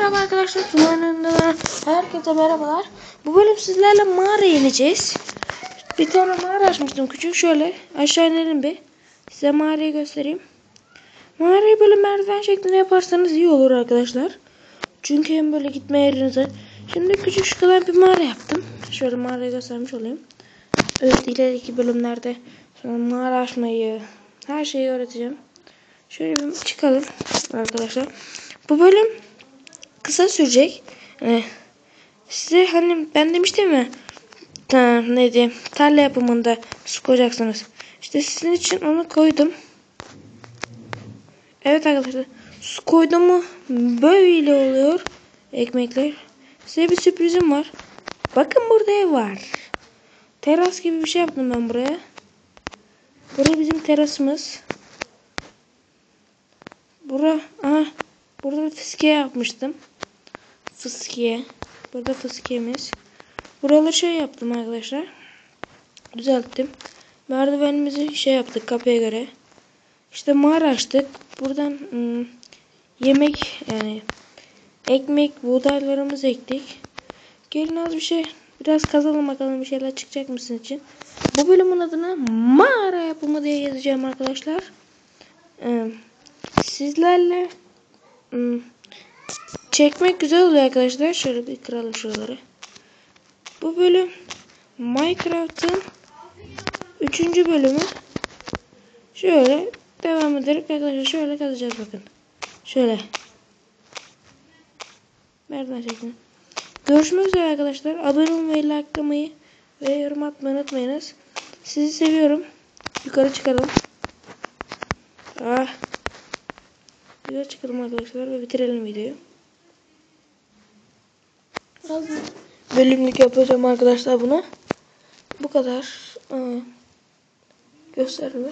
Merhaba arkadaşlar. Herkese merhabalar. Bu bölüm sizlerle mağara ineceğiz. Bir tane mağara açmıştım küçük. Şöyle aşağı inelim bir. Size mağarayı göstereyim. Mağarayı böyle merdiven şeklinde yaparsanız iyi olur arkadaşlar. Çünkü hem böyle gitme yerinize. Şimdi küçük şu kadar bir mağara yaptım. Şöyle mağarayı göstermiş olayım. Evet ileriki bölümlerde sonra mağara açmayı her şeyi öğreteceğim. Şöyle bir çıkalım arkadaşlar. Bu bölüm kısa sürecek. Ee, size hani ben demiştim mi? Ta, neydi? Tarla yapımında su koyacaksınız. İşte sizin için onu koydum. Evet arkadaşlar. Su koydum mu böyle oluyor. Ekmekler. Size bir sürprizim var. Bakın burada ev var. Teras gibi bir şey yaptım ben buraya. Burası bizim terasımız. Bura, aha, burada fıskiye yapmıştım. Fıskiye. Burada fıskiyemiz. Buraları şey yaptım arkadaşlar. Düzelttim. Merdivenimizi şey yaptık kapıya göre. İşte mağara açtık. Buradan ım, yemek yani ekmek, buğdaylarımızı ektik. Gelin az bir şey biraz kazalım bakalım bir şeyler çıkacak mısın için. Bu bölümün adını mağara yapımı diye yazacağım arkadaşlar. Ee, sizlerle ım, çekmek güzel oluyor arkadaşlar. Şöyle bir kıralım şuraları. Bu bölüm Minecraft'ın 3. bölümü. Şöyle devam ederek arkadaşlar şöyle kazacağız bakın. Şöyle. Merdiven şeklinde. Görüşmek üzere arkadaşlar. Abone olmayı, likelamayı ve yorum atmayı unutmayınız. Sizi seviyorum. Yukarı çıkalım. Ah. Yukarı çıkalım arkadaşlar ve bitirelim videoyu. Bölümlük yapacağım arkadaşlar bunu. Bu kadar. Aa, gösterme.